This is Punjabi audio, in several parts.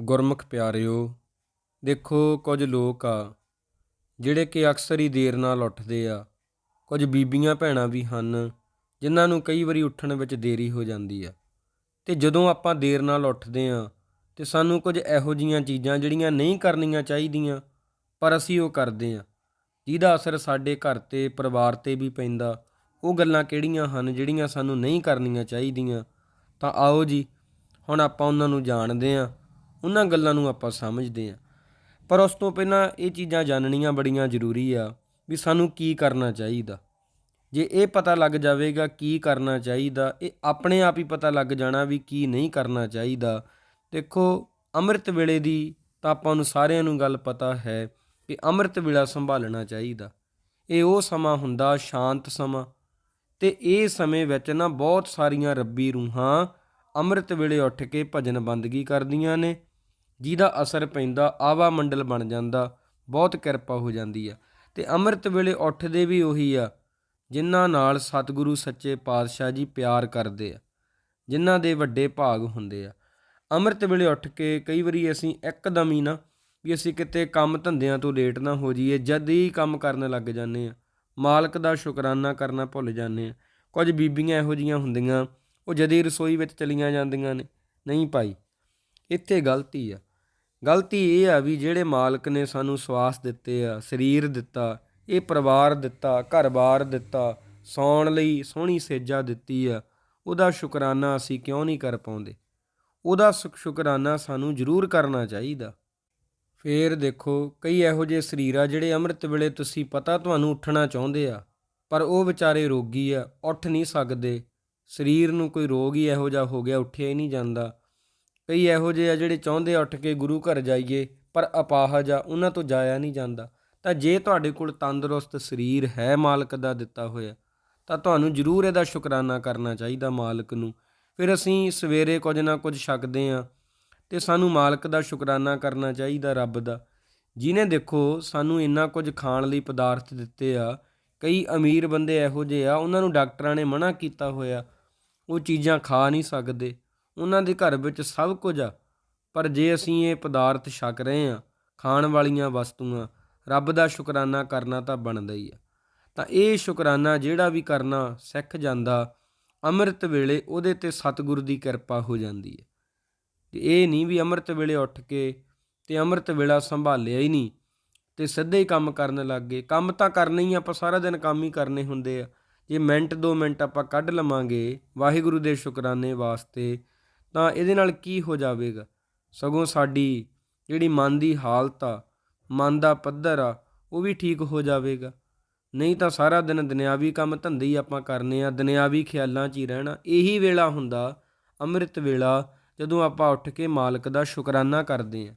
ਗੁਰਮੁਖ ਪਿਆਰਿਓ, ਦੇਖੋ ਕੁਝ ਲੋਕ ਆ, ਜਿਹੜੇ ਕਿ ਅਕਸਰ ਹੀ ਦੇਰ ਨਾਲ ਉੱਠਦੇ ਆ। ਕੁਝ ਬੀਬੀਆਂ ਭੈਣਾਂ ਵੀ ਹਨ, ਜਿਨ੍ਹਾਂ ਨੂੰ ਕਈ ਵਾਰੀ ਉੱਠਣ ਵਿੱਚ ਦੇਰੀ ਹੋ ਜਾਂਦੀ ਆ। ਤੇ ਜਦੋਂ ਆਪਾਂ ਦੇਰ ਨਾਲ ਉੱਠਦੇ ਆ, ਤੇ ਸਾਨੂੰ ਕੁਝ ਇਹੋ ਜੀਆਂ ਚੀਜ਼ਾਂ ਜਿਹੜੀਆਂ ਨਹੀਂ ਕਰਨੀਆਂ ਚਾਹੀਦੀਆਂ, ਪਰ ਅਸੀਂ ਉਹ ਕਰਦੇ ਆ। ਜਿਹਦਾ ਅਸਰ ਸਾਡੇ ਘਰ ਤੇ, ਪਰਿਵਾਰ ਤੇ ਵੀ ਪੈਂਦਾ, ਉਹ ਗੱਲਾਂ ਕਿਹੜੀਆਂ ਹਨ, ਜਿਹੜੀਆਂ ਸਾਨੂੰ ਨਹੀਂ ਕਰਨੀਆਂ ਚਾਹੀਦੀਆਂ? ਤਾਂ ਆਓ ਜੀ, ਹੁਣ ਆਪਾਂ ਉਹਨਾਂ ਨੂੰ ਜਾਣਦੇ ਆ। ਉਹਨਾਂ ਗੱਲਾਂ ਨੂੰ ਆਪਾਂ ਸਮਝਦੇ ਆ ਪਰ ਉਸ ਤੋਂ ਪਹਿਲਾਂ ਇਹ ਚੀਜ਼ਾਂ ਜਾਣਨੀਆਂ ਬੜੀਆਂ ਜ਼ਰੂਰੀ ਆ ਵੀ ਸਾਨੂੰ ਕੀ ਕਰਨਾ ਚਾਹੀਦਾ। ਜੇ ਇਹ ਪਤਾ ਲੱਗ ਜਾਵੇਗਾ ਕੀ ਕਰਨਾ ਚਾਹੀਦਾ, ਇਹ ਆਪਣੇ ਆਪ ਹੀ ਪਤਾ ਲੱਗ ਜਾਣਾ ਵੀ ਕੀ ਨਹੀਂ ਕਰਨਾ ਚਾਹੀਦਾ। ਦੇਖੋ, ਅੰਮ੍ਰਿਤ ਵੇਲੇ ਦੀ ਤਾਂ ਆਪਾਂ ਨੂੰ ਸਾਰਿਆਂ ਨੂੰ ਗੱਲ ਪਤਾ ਹੈ ਕਿ ਅੰਮ੍ਰਿਤ ਵੇਲਾ ਸੰਭਾਲਣਾ ਚਾਹੀਦਾ। ਇਹ ਉਹ ਸਮਾਂ ਹੁੰਦਾ, ਸ਼ਾਂਤ ਸਮਾਂ। ਤੇ ਇਹ ਸਮੇਂ ਵਿੱਚ ਨਾ ਬਹੁਤ ਸਾਰੀਆਂ ਰੱਬੀ ਰੂਹਾਂ ਅੰਮ੍ਰਿਤ ਵੇਲੇ ਉੱਠ ਕੇ ਭਜਨ ਬੰਦਗੀ ਕਰਦੀਆਂ ਨੇ। ਜਿਹਦਾ ਅਸਰ ਪੈਂਦਾ, ਆਵਾ ਮੰਡਲ ਬਣ ਜਾਂਦਾ, ਬਹੁਤ ਕਿਰਪਾ ਹੋ ਜਾਂਦੀ ਆ। ਤੇ ਅੰਮ੍ਰਿਤ ਵੇਲੇ ਉੱਠਦੇ ਵੀ ਉਹੀ ਆ, ਜਿਨ੍ਹਾਂ ਨਾਲ ਸਤਿਗੁਰੂ ਸੱਚੇ ਪਾਤਸ਼ਾਹ ਜੀ ਪਿਆਰ ਕਰਦੇ ਆ, ਜਿਨ੍ਹਾਂ ਦੇ ਵੱਡੇ ਭਾਗ ਹੁੰਦੇ ਆ। ਅੰਮ੍ਰਿਤ ਵੇਲੇ ਉੱਠ ਕੇ ਕਈ ਵਾਰੀ ਅਸੀਂ ਇੱਕਦਮ ਹੀ ਨਾ ਵੀ ਅਸੀਂ ਕਿਤੇ ਕੰਮ ਧੰਦਿਆਂ ਤੋਂ ਲੇਟ ਨਾ ਹੋ ਜਾਈਏ, ਜਦ ਹੀ ਕੰਮ ਕਰਨ ਲੱਗ ਜਾਂਦੇ ਆ, ਮਾਲਕ ਦਾ ਸ਼ੁਕਰਾਨਾ ਕਰਨਾ ਭੁੱਲ ਜਾਂਦੇ ਆ। ਕੁਝ ਬੀਬੀਆਂ ਇਹੋ ਜੀਆਂ ਹੁੰਦੀਆਂ, ਉਹ ਜਦ ਹੀ ਰਸੋਈ ਵਿੱਚ ਚਲੀਆਂ ਜਾਂਦੀਆਂ ਨੇ, ਨਹੀਂ ਭਾਈ, ਇੱਥੇ ਗਲਤੀ ਆ ਗਲਤੀ ਇਹ ਆ ਵੀ ਜਿਹੜੇ ਮਾਲਕ ਨੇ ਸਾਨੂੰ ਸਵਾਸ ਦਿੱਤੇ ਆ, ਸਰੀਰ ਦਿੱਤਾ, ਇਹ ਪਰਿਵਾਰ ਦਿੱਤਾ, ਘਰ-ਬਾਰ ਦਿੱਤਾ, ਸੌਣ ਲਈ ਸੋਹਣੀ ਸੇਜਾ ਦਿੱਤੀ ਆ, ਉਹਦਾ ਸ਼ੁਕਰਾਨਾ ਅਸੀਂ ਕਿਉਂ ਨਹੀਂ ਕਰ ਪਾਉਂਦੇ? ਉਹਦਾ ਸ਼ੁਕ- ਸ਼ੁਕਰਾਨਾ ਸਾਨੂੰ ਜ਼ਰੂਰ ਕਰਨਾ ਚਾਹੀਦਾ। ਫੇਰ ਦੇਖੋ, ਕਈ ਇਹੋ ਜਿਹੇ ਸਰੀਰ ਆ ਜਿਹੜੇ ਅੰਮ੍ਰਿਤ ਵੇਲੇ ਤੁਸੀਂ ਪਤਾ ਤੁਹਾਨੂੰ ਉੱਠਣਾ ਚਾਹੁੰਦੇ ਆ, ਪਰ ਉਹ ਵਿਚਾਰੇ ਰੋਗੀ ਆ, ਉੱਠ ਨਹੀਂ ਸਕਦੇ। ਸਰੀਰ ਨੂੰ ਕੋਈ ਰੋਗ ਹੀ ਇਹੋ ਜਿਹਾ ਹੋ ਗਿਆ, ਉੱਠਿਆ ਹੀ ਨਹੀਂ ਜਾਂਦਾ। ਕਈ ਇਹੋ ਜਿਹੇ ਆ ਜਿਹੜੇ ਚਾਹੁੰਦੇ ਉੱਠ ਕੇ ਗੁਰੂ ਘਰ ਜਾਈਏ, ਪਰ ਅਪਾਹਜ ਆ, ਉਹਨਾਂ ਤੋਂ ਜਾਇਆ ਨਹੀਂ ਜਾਂਦਾ। ਤਾਂ ਜੇ ਤੁਹਾਡੇ ਕੋਲ ਤੰਦਰੁਸਤ ਸਰੀਰ ਹੈ ਮਾਲਕ ਦਾ ਦਿੱਤਾ ਹੋਇਆ, ਤਾਂ ਤੁਹਾਨੂੰ ਜ਼ਰੂਰ ਇਹਦਾ ਸ਼ੁਕਰਾਨਾ ਕਰਨਾ ਚਾਹੀਦਾ ਮਾਲਕ ਨੂੰ। ਫਿਰ ਅਸੀਂ ਸਵੇਰੇ ਕੁਝ ਨਾ ਕੁਝ ਛਕਦੇ ਆ ਤੇ ਸਾਨੂੰ ਮਾਲਕ ਦਾ ਸ਼ੁਕਰਾਨਾ ਕਰਨਾ ਚਾਹੀਦਾ ਰੱਬ ਦਾ। ਜਿਨੇ ਦੇਖੋ ਸਾਨੂੰ ਇੰਨਾ ਕੁਝ ਖਾਣ ਲਈ ਪਦਾਰਥ ਦਿੱਤੇ ਆ, ਕਈ ਅਮੀਰ ਬੰਦੇ ਇਹੋ ਜਿਹੇ ਆ, ਉਹਨਾਂ ਨੂੰ ਡਾਕਟਰਾਂ ਨੇ ਮਨਾ ਕੀਤਾ ਹੋਇਆ, ਉਹ ਚੀਜ਼ਾਂ ਖਾ ਨਹੀਂ ਸਕਦੇ। ਉਹਨਾਂ ਦੇ ਘਰ ਵਿੱਚ ਸਭ ਕੁਝ ਆ। ਪਰ ਜੇ ਅਸੀਂ ਇਹ ਪਦਾਰਥ ਛਕ ਰਹੇ ਆ ਖਾਣ ਵਾਲੀਆਂ ਵਸਤੂਆਂ, ਰੱਬ ਦਾ ਸ਼ੁਕਰਾਨਾ ਕਰਨਾ ਤਾਂ ਬਣਦਾ ਹੀ ਆ। ਤਾਂ ਇਹ ਸ਼ੁਕਰਾਨਾ ਜਿਹੜਾ ਵੀ ਕਰਨਾ ਸਿੱਖ ਜਾਂਦਾ, ਅੰਮ੍ਰਿਤ ਵੇਲੇ ਉਹਦੇ ਤੇ ਸਤਿਗੁਰ ਦੀ ਕਿਰਪਾ ਹੋ ਜਾਂਦੀ ਹੈ। ਤੇ ਇਹ ਨਹੀਂ ਵੀ ਅੰਮ੍ਰਿਤ ਵੇਲੇ ਉੱਠ ਕੇ ਤੇ ਅੰਮ੍ਰਿਤ ਵੇਲਾ ਸੰਭਾਲਿਆ ਹੀ ਨਹੀਂ ਤੇ ਸਿੱਧੇ ਹੀ ਕੰਮ ਕਰਨ ਲੱਗ ਗਏ। ਕੰਮ ਤਾਂ ਕਰਨੇ ਹੀ ਆਪਾਂ ਸਾਰਾ ਦਿਨ ਕੰਮ ਹੀ ਕਰਨੇ ਹੁੰਦੇ ਆ। ਜੇ ਮਿੰਟ 2 ਮਿੰਟ ਆਪਾਂ ਕੱਢ ਲਵਾਂਗੇ, ਵਾਹਿਗੁਰੂ ਦੇ ਸ਼ੁਕਰਾਨੇ ਵਾਸਤੇ ਤਾਂ ਇਹਦੇ ਨਾਲ ਕੀ ਹੋ ਜਾਵੇਗਾ? ਸਗੋਂ ਸਾਡੀ ਜਿਹੜੀ ਮਨ ਦੀ ਹਾਲਤ ਆ, ਮਨ ਦਾ ਪੱਧਰ ਆ, ਉਹ ਵੀ ਠੀਕ ਹੋ ਜਾਵੇਗਾ। ਨਹੀਂ ਤਾਂ ਸਾਰਾ ਦਿਨ ਦੁਨਿਆਵੀ ਕੰਮ ਧੰਦੇ ਹੀ ਆਪਾਂ ਕਰਨੇ ਆ, ਦੁਨਿਆਵੀ ਖਿਆਲਾਂ 'ਚ ਹੀ ਰਹਿਣਾ। ਇਹੀ ਵੇਲਾ ਹੁੰਦਾ, ਅੰਮ੍ਰਿਤ ਵੇਲਾ, ਜਦੋਂ ਆਪਾਂ ਉੱਠ ਕੇ ਮਾਲਕ ਦਾ ਸ਼ੁਕਰਾਨਾ ਕਰਦੇ ਆ।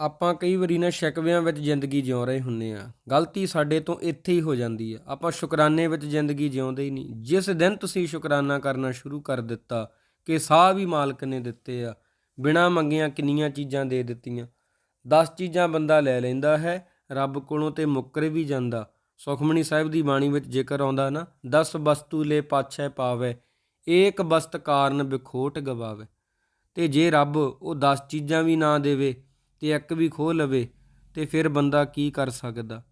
ਆਪਾਂ ਕਈ ਵਾਰੀ ਨਾ ਸ਼ਿਕਵਿਆਂ ਵਿੱਚ ਜ਼ਿੰਦਗੀ ਜਿਉ ਰਹੇ ਹੁੰਨੇ ਆ। ਗਲਤੀ ਸਾਡੇ ਤੋਂ ਇੱਥੇ ਹੀ ਹੋ ਜਾਂਦੀ ਆ। ਆਪਾਂ ਸ਼ੁਕਰਾਨੇ ਵਿੱਚ ਜ਼ਿੰਦਗੀ ਜਿਉਂਦੇ ਹੀ ਨਹੀਂ। ਜਿਸ ਦਿਨ ਤੁਸੀਂ ਸ਼ੁਕਰਾਨਾ ਕਰਨਾ ਸ਼ੁਰੂ ਕਰ ਦਿੱਤਾ ਕਿ ਸਾਹ ਵੀ ਮਾਲਕ ਨੇ ਦਿੱਤੇ ਆ। ਬਿਨਾਂ ਮੰਗੀਆਂ ਕਿੰਨੀਆਂ ਚੀਜ਼ਾਂ ਦੇ ਦਿੱਤੀਆਂ। 10 ਚੀਜ਼ਾਂ ਬੰਦਾ ਲੈ ਲੈਂਦਾ ਹੈ, ਰੱਬ ਕੋਲੋਂ ਤੇ ਮੁੱਕਰ ਵੀ ਜਾਂਦਾ। ਸੁਖਮਣੀ ਸਾਹਿਬ ਦੀ ਬਾਣੀ ਵਿੱਚ ਜ਼ਿਕਰ ਆਉਂਦਾ ਨਾ 10 ਵਸਤੂ ਲੈ ਪਾਛੈ ਪਾਵੇ, ਏਕ ਬਸਤ ਕਾਰਨ ਵਿਖੋਟ ਗਵਾਵੇ। ਤੇ ਜੇ ਰੱਬ ਉਹ 10 ਚੀਜ਼ਾਂ ਵੀ ਨਾ ਦੇਵੇ ਤੇ ਇੱਕ ਵੀ ਖੋ ਲਵੇ, ਤੇ ਫਿਰ ਬੰਦਾ ਕੀ ਕਰ ਸਕਦਾ?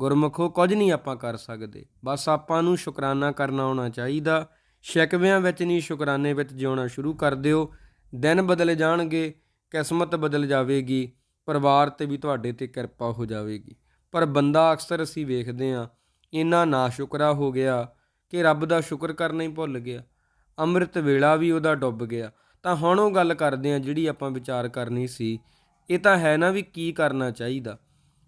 ਗੁਰਮੁਖੋ ਕੁਝ ਨਹੀਂ ਆਪਾਂ ਕਰ ਸਕਦੇ। ਬਸ ਆਪਾਂ ਨੂੰ ਸ਼ੁਕਰਾਨਾ ਕਰਨਾ ਆਉਣਾ ਚਾਹੀਦਾ। ਸ਼ਿਕਵਿਆਂ ਵਿੱਚ ਨਹੀਂ, ਸ਼ੁਕਰਾਨੇ ਵਿੱਚ ਜਿਉਣਾ ਸ਼ੁਰੂ ਕਰ ਦਿਓ। ਦਿਨ ਬਦਲ ਜਾਣਗੇ, ਕਿਸਮਤ ਬਦਲ ਜਾਵੇਗੀ, ਪਰਿਵਾਰ ਤੇ ਵੀ ਤੁਹਾਡੇ ਤੇ ਕਿਰਪਾ ਹੋ ਜਾਵੇਗੀ। ਪਰ ਬੰਦਾ ਅਕਸਰ ਅਸੀਂ ਵੇਖਦੇ ਆ ਇੰਨਾ ਨਾਸ਼ੁਕਰਾ ਹੋ ਗਿਆ ਕਿ ਰੱਬ ਦਾ ਸ਼ੁਕਰ ਕਰਨਾ ਹੀ ਭੁੱਲ ਗਿਆ। ਅੰਮ੍ਰਿਤ ਵੇਲਾ ਵੀ ਉਹਦਾ ਡੁੱਬ ਗਿਆ। ਤਾਂ ਹੁਣ ਉਹ ਗੱਲ ਕਰਦੇ ਆ ਜਿਹੜੀ ਆਪਾਂ ਵਿਚਾਰ ਕਰਨੀ ਸੀ, ਇਹ ਤਾਂ ਹੈ ਨਾ ਵੀ ਕੀ ਕਰਨਾ ਚਾਹੀਦਾ।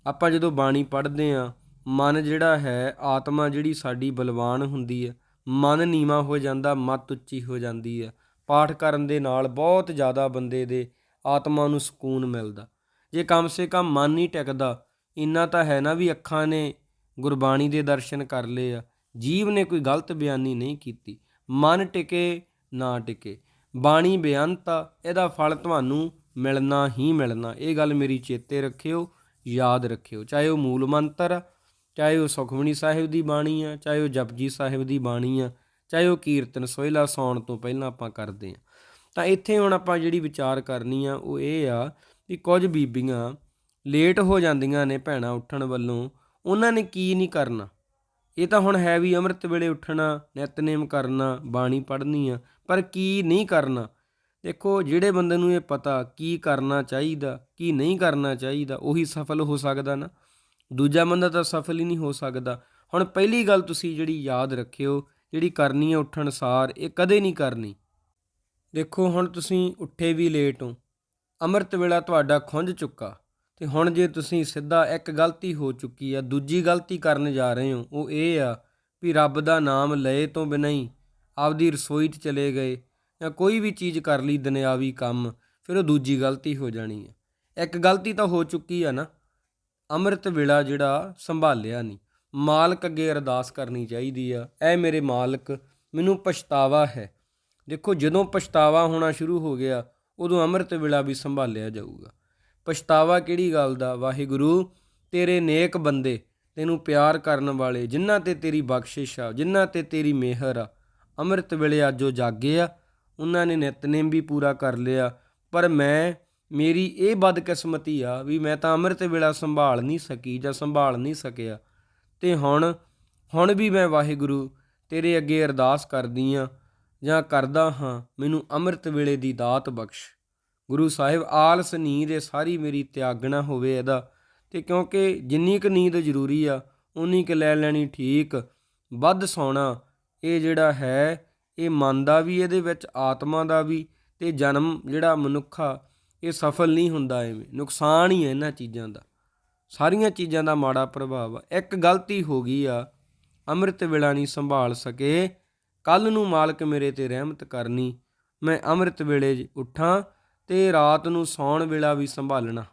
ਆਪਾਂ ਜਦੋਂ ਬਾਣੀ ਪੜ੍ਹਦੇ ਆ ਮਨ ਜਿਹੜਾ ਹੈ, ਆਤਮਾ ਜਿਹੜੀ ਸਾਡੀ ਬਲਵਾਨ ਹੁੰਦੀ ਹੈ ਮਨ ਨੀਵਾ ਹੋ ਜਾਂਦਾ, ਮਤ ਉੱਚੀ ਹੋ ਜਾਂਦੀ ਹੈ। ਪਾਠ ਕਰਨ ਦੇ ਨਾਲ ਬਹੁਤ ਜ਼ਿਆਦਾ ਬੰਦੇ ਦੇ ਆਤਮਾ ਨੂੰ ਸਕੂਨ ਮਿਲਦਾ। ਜੇ ਕਮ ਸੇ ਕਮ ਮਨ ਨਹੀਂ ਟਿਕਦਾ, ਇੰਨਾ ਤਾਂ ਹੈ ਨਾ ਵੀ ਅੱਖਾਂ ਨੇ ਗੁਰਬਾਣੀ ਦੇ ਦਰਸ਼ਨ ਕਰ ਲਏ ਆ। ਜੀਵ ਨੇ ਕੋਈ ਗਲਤ ਬਿਆਨੀ ਨਹੀਂ ਕੀਤੀ। ਮਨ ਟਿਕੇ, ਨਾ ਟਿਕੇ। ਬਾਣੀ ਬੇਅੰਤਾ ਇਹਦਾ ਫਲ ਤੁਹਾਨੂੰ ਮਿਲਣਾ ਹੀ ਮਿਲਣਾ। ਇਹ ਗੱਲ ਮੇਰੀ ਚੇਤੇ ਰੱਖਿਓ, ਯਾਦ ਰੱਖਿਓ। ਚਾਹੇ ਉਹ ਮੂਲ ਮੰਤਰ ਆ ਚਾਹੇ ਉਹ ਸੁਖਮਣੀ ਸਾਹਿਬ ਦੀ ਬਾਣੀ ਆ, ਚਾਹੇ ਉਹ ਜਪਜੀ ਸਾਹਿਬ ਦੀ ਬਾਣੀ ਆ, ਚਾਹੇ ਉਹ ਕੀਰਤਨ ਸੋਹਿਲਾ ਸੌਣ ਤੋਂ ਪਹਿਲਾਂ ਆਪਾਂ ਕਰਦੇ ਆ। ਤਾਂ ਇੱਥੇ ਹੁਣ ਆਪਾਂ ਜਿਹੜੀ ਵਿਚਾਰ ਕਰਨੀ ਆ, ਉਹ ਇਹ ਆ ਵੀ ਕੁਝ ਬੀਬੀਆਂ ਲੇਟ ਹੋ ਜਾਂਦੀਆਂ ਨੇ ਭੈਣਾਂ ਉੱਠਣ ਵੱਲੋਂ, ਉਹਨਾਂ ਨੇ ਕੀ ਨਹੀਂ ਕਰਨਾ? ਇਹ ਤਾਂ ਹੁਣ ਹੈ ਵੀ ਅੰਮ੍ਰਿਤ ਵੇਲੇ ਉੱਠਣਾ, ਨਿਤਨੇਮ ਕਰਨਾ, ਬਾਣੀ ਪੜ੍ਹਨੀ ਆ, ਪਰ ਕੀ ਨਹੀਂ ਕਰਨਾ? ਦੇਖੋ, ਜਿਹੜੇ ਬੰਦੇ ਨੂੰ ਇਹ ਪਤਾ ਕੀ ਕਰਨਾ ਚਾਹੀਦਾ, ਕੀ ਨਹੀਂ ਕਰਨਾ ਚਾਹੀਦਾ, ਉਹੀ ਸਫਲ ਹੋ ਸਕਦਾ ਨਾ। ਦੂਜਾ ਬੰਦਾ ਤਾਂ ਸਫਲ ਹੀ ਨਹੀਂ ਹੋ ਸਕਦਾ। ਹੁਣ ਪਹਿਲੀ ਗੱਲ ਤੁਸੀਂ ਜਿਹੜੀ ਯਾਦ ਰੱਖਿਓ, ਜਿਹੜੀ ਕਰਨੀ ਹੈ ਉੱਠਣ ਸਾਰ, ਇਹ ਕਦੇ ਨਹੀਂ ਕਰਨੀ। ਦੇਖੋ, ਹੁਣ ਤੁਸੀਂ ਉੱਠੇ ਵੀ ਲੇਟ ਹੋ। ਅੰਮ੍ਰਿਤ ਵੇਲਾ ਤੁਹਾਡਾ ਖੁੰਝ ਚੁੱਕਾ। ਤੇ ਹੁਣ ਜੇ ਤੁਸੀਂ ਸਿੱਧਾ ਇੱਕ ਗਲਤੀ ਹੋ ਚੁੱਕੀ ਆ, ਦੂਜੀ ਗਲਤੀ ਕਰਨ ਜਾ ਰਹੇ ਹੋ, ਉਹ ਇਹ ਆ ਵੀ ਰੱਬ ਦਾ ਨਾਮ ਲਏ ਤੋਂ ਬਿਨਾਂ ਹੀ ਆਪਦੀ ਰਸੋਈ 'ਚ ਚਲੇ ਗਏ ਜਾਂ ਕੋਈ ਵੀ ਚੀਜ਼ ਕਰ ਲਈ ਦੁਨਿਆਵੀ ਕੰਮ, ਫਿਰ ਉਹ ਦੂਜੀ ਗਲਤੀ ਹੋ ਜਾਣੀ ਆ। ਇੱਕ ਗਲਤੀ ਤਾਂ ਹੋ ਚੁੱਕੀ ਆ ਨਾ। ਅੰਮ੍ਰਿਤ ਵੇਲਾ ਜਿਹੜਾ ਸੰਭਾਲਿਆ ਨਹੀਂ ਮਾਲਕ ਅੱਗੇ ਅਰਦਾਸ ਕਰਨੀ ਚਾਹੀਦੀ ਆ। ਐ ਮੇਰੇ ਮਾਲਕ, ਮੈਨੂੰ ਪਛਤਾਵਾ ਹੈ। ਦੇਖੋ, ਜਦੋਂ ਪਛਤਾਵਾ ਹੋਣਾ ਸ਼ੁਰੂ ਹੋ ਗਿਆ, ਉਦੋਂ ਅੰਮ੍ਰਿਤ ਵੇਲਾ ਵੀ ਸੰਭਾਲਿਆ ਜਾਊਗਾ। ਪਛਤਾਵਾ ਕਿਹੜੀ ਗੱਲ ਦਾ? ਵਾਹਿਗੁਰੂ, ਤੇਰੇ ਨੇਕ ਬੰਦੇ, ਤੈਨੂੰ ਪਿਆਰ ਕਰਨ ਵਾਲੇ, ਜਿਨ੍ਹਾਂ ਤੇ ਤੇਰੀ ਬਖਸ਼ਿਸ਼ ਆ, ਜਿਨ੍ਹਾਂ ਤੇ ਤੇਰੀ ਮਿਹਰ ਆ, ਅੰਮ੍ਰਿਤ ਵੇਲੇ ਅੱਜ ਉਹ ਜਾਗੇ ਆ। ਉਹਨਾਂ ਨੇ ਨਿਤਨੇਮ ਵੀ ਪੂਰਾ ਕਰ ਲਿਆ। ਪਰ ਮੈਂ ਮੇਰੀ ਇਹ ਬਦਕਿਸਮਤੀ ਆ ਵੀ ਮੈਂ ਤਾਂ ਅੰਮ੍ਰਿਤ ਵੇਲਾ ਸੰਭਾਲ ਨਹੀਂ ਸਕੀ ਜਾਂ ਸੰਭਾਲ ਨਹੀਂ ਸਕਿਆ। ਤੇ ਹੁਣ ਹੁਣ ਵੀ ਮੈਂ ਵਾਹਿਗੁਰੂ ਤੇਰੇ ਅੱਗੇ ਅਰਦਾਸ ਕਰਦੀ ਆ ਜਾਂ ਕਰਦਾ ਹਾਂ, ਮੈਨੂੰ ਅੰਮ੍ਰਿਤ ਵੇਲੇ ਦੀ ਦਾਤ ਬਖਸ਼। ਗੁਰੂ ਸਾਹਿਬ, ਆਲਸ ਨੀਂਦ ਇਹ ਸਾਰੀ ਮੇਰੀ ਤਿਆਗਣਾ ਹੋਵੇ ਇਹਦਾ। ਤੇ ਕਿਉਂਕਿ ਜਿੰਨੀ ਕੁ ਨੀਂਦ ਜ਼ਰੂਰੀ ਆ ਉਨੀ ਕੁ ਲੈ ਲੈਣੀ ਠੀਕ। ਵੱਧ ਸੌਣਾ ਇਹ ਜਿਹੜਾ ਹੈ, ਇਹ ਮਨ ਦਾ ਵੀ, ਇਹਦੇ ਵਿੱਚ ਆਤਮਾ ਦਾ ਵੀ, ਤੇ ਜਨਮ ਜਿਹੜਾ ਮਨੁੱਖਾ ਇਹ ਸਫਲ ਨਹੀਂ ਹੁੰਦਾ ਐਵੇਂ ਨੁਕਸਾਨ ਹੀ ਹੈ ਇਹਨਾਂ ਚੀਜ਼ਾਂ ਦਾ। ਸਾਰੀਆਂ ਚੀਜ਼ਾਂ ਦਾ ਮਾੜਾ ਪ੍ਰਭਾਵ ਆ। ਇੱਕ ਗਲਤੀ ਹੋ ਗਈ ਆ ਅੰਮ੍ਰਿਤ ਵੇਲਾ ਨਹੀਂ ਸੰਭਾਲ ਸਕੇ। ਕੱਲ ਨੂੰ ਮਾਲਕ ਮੇਰੇ ਤੇ ਰਹਿਮਤ ਕਰਨੀ ਮੈਂ ਅੰਮ੍ਰਿਤ ਵੇਲੇ ਜ- ਉੱਠਾਂ ਤੇ ਰਾਤ ਨੂੰ ਸੌਣ ਵੇਲਾ ਵੀ ਸੰਭਾਲਣਾ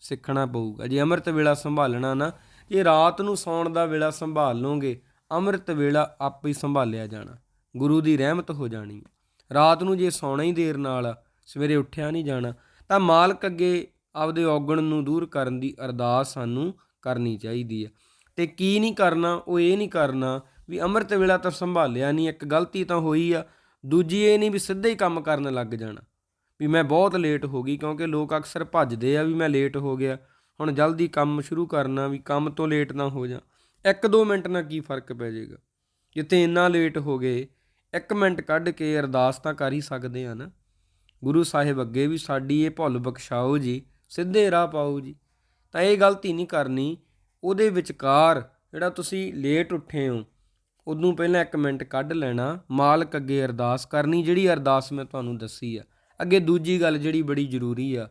ਸਿੱਖਣਾ ਪਊਗਾ। ਜੇ ਅੰਮ੍ਰਿਤ ਵੇਲਾ ਸੰਭਾਲਣਾ ਨਾ ਜੇ ਰਾਤ ਨੂੰ ਸੌਣ ਦਾ ਵੇਲਾ ਸੰਭਾਲ ਲਓਗੇ ਅੰਮ੍ਰਿਤ ਵੇਲਾ ਆਪੇ ਹੀ ਸੰਭਾਲਿਆ ਜਾਣਾ। ਗੁਰੂ ਦੀ ਰਹਿਮਤ ਹੋ ਜਾਣੀ। ਰਾਤ ਨੂੰ ਜੇ ਸੌਣਾ ਹੀ ਦੇਰ ਨਾਲ ਆ, ਸਵੇਰੇ ਉੱਠਿਆ ਨਹੀਂ ਜਾਣਾ ਤਾਂ ਮਾਲਕ ਅੱਗੇ ਆਪਦੇ ਔਗਣ ਨੂੰ ਦੂਰ ਕਰਨ ਦੀ ਅਰਦਾਸ ਸਾਨੂੰ ਕਰਨੀ ਚਾਹੀਦੀ ਹੈ। ਤੇ ਕੀ ਨਹੀਂ ਕਰਨਾ, ਉਹ ਇਹ ਨਹੀਂ ਕਰਨਾ ਵੀ ਅੰਮ੍ਰਿਤ ਵੇਲਾ ਤਾਂ ਸੰਭਾਲਿਆ ਨਹੀਂ, ਇੱਕ ਗਲਤੀ ਤਾਂ ਹੋਈ ਆ, ਦੂਜੀ ਇਹ ਨਹੀਂ ਵੀ ਸਿੱਧੇ ਹੀ ਕੰਮ ਕਰਨ ਲੱਗ ਜਾਣਾ। ਵੀ ਮੈਂ ਬਹੁਤ ਲੇਟ ਹੋ ਗਈ ਕਿਉਂਕਿ ਲੋਕ ਅਕਸਰ ਭੱਜਦੇ ਆ ਵੀ ਮੈਂ ਲੇਟ ਹੋ ਗਿਆ, ਹੁਣ ਜਲਦੀ ਕੰਮ ਸ਼ੁਰੂ ਕਰਨਾ ਵੀ ਕੰਮ ਤੋਂ ਲੇਟ ਨਾ ਹੋ ਜਾ। ਇੱਕ ਦੋ ਮਿੰਟ ਨਾਲ ਕੀ ਫ਼ਰਕ ਪੈ ਜਾਏਗਾ? ਜਿੱਥੇ ਇੰਨਾ ਲੇਟ ਹੋ ਗਏ, ਇੱਕ ਮਿੰਟ ਕੱਢ ਕੇ ਅਰਦਾਸ ਤਾਂ ਕਰ ਹੀ ਸਕਦੇ ਆ ਨਾ। ਗੁਰੂ ਸਾਹਿਬ ਅੱਗੇ ਵੀ ਸਾਡੀ ਇਹ ਭੁੱਲ ਬਖਸ਼ਾਓ ਜੀ, ਸਿੱਧੇ ਰਾਹ ਪਾਓ ਜੀ। ਤਾਂ ਇਹ ਗਲਤੀ ਨਹੀਂ ਕਰਨੀ, ਉਹਦੇ ਵਿਚਕਾਰ ਜਿਹੜਾ ਤੁਸੀਂ ਲੇਟ ਉੱਠੇ ਹੋ ਉਦੋਂ ਪਹਿਲਾਂ ਇੱਕ ਮਿੰਟ ਕੱਢ ਲੈਣਾ, ਮਾਲਕ ਅੱਗੇ ਅਰਦਾਸ ਕਰਨੀ, ਜਿਹੜੀ ਅਰਦਾਸ ਮੈਂ ਤੁਹਾਨੂੰ ਦੱਸੀ ਆ। ਅੱਗੇ ਦੂਜੀ ਗੱਲ ਜਿਹੜੀ ਬੜੀ ਜ਼ਰੂਰੀ ਆ,